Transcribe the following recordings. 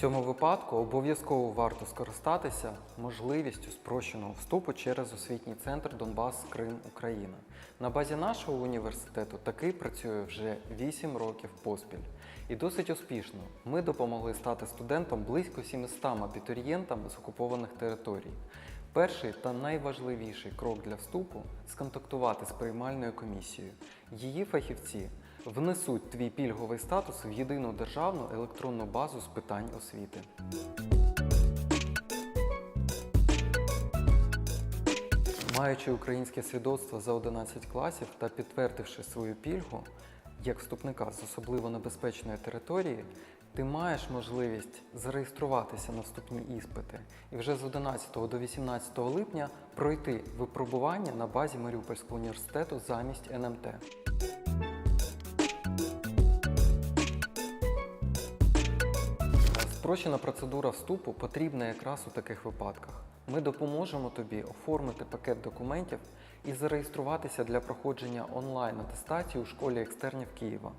цьому випадку обов'язково варто скористатися можливістю спрощеного вступу через освітній центр Донбас Крим Україна. На базі нашого університету такий працює вже 8 років поспіль. І досить успішно. Ми допомогли стати студентам близько 700 абітурієнтам з окупованих територій. Перший та найважливіший крок для вступу сконтактувати з приймальною комісією. Її фахівці внесуть твій пільговий статус в єдину державну електронну базу з питань освіти. Маючи українське свідоцтво за 11 класів та підтвердивши свою пільгу як вступника з особливо небезпечної території, ти маєш можливість зареєструватися на вступні іспити і вже з 11 до 18 липня пройти випробування на базі Маріупольського університету замість НМТ. Спрощена процедура вступу потрібна якраз у таких випадках. Ми допоможемо тобі оформити пакет документів і зареєструватися для проходження онлайн-атестації у школі екстернів Києва.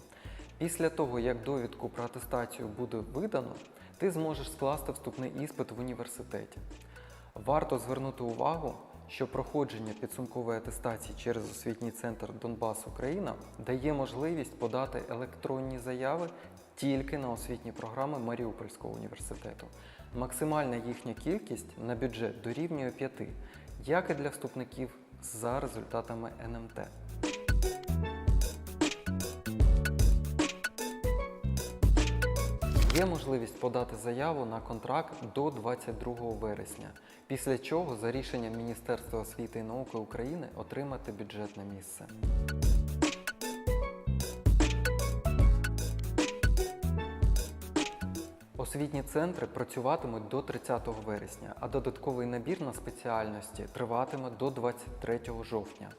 Після того, як довідку про атестацію буде видано, ти зможеш скласти вступний іспит в університеті. Варто звернути увагу, що проходження підсумкової атестації через освітній центр Донбас Україна дає можливість подати електронні заяви тільки на освітні програми Маріупольського університету. Максимальна їхня кількість на бюджет дорівнює 5, як і для вступників за результатами НМТ. Є можливість подати заяву на контракт до 22 вересня, після чого за рішенням Міністерства освіти і науки України отримати бюджетне місце. Освітні центри працюватимуть до 30 вересня, а додатковий набір на спеціальності триватиме до 23 жовтня.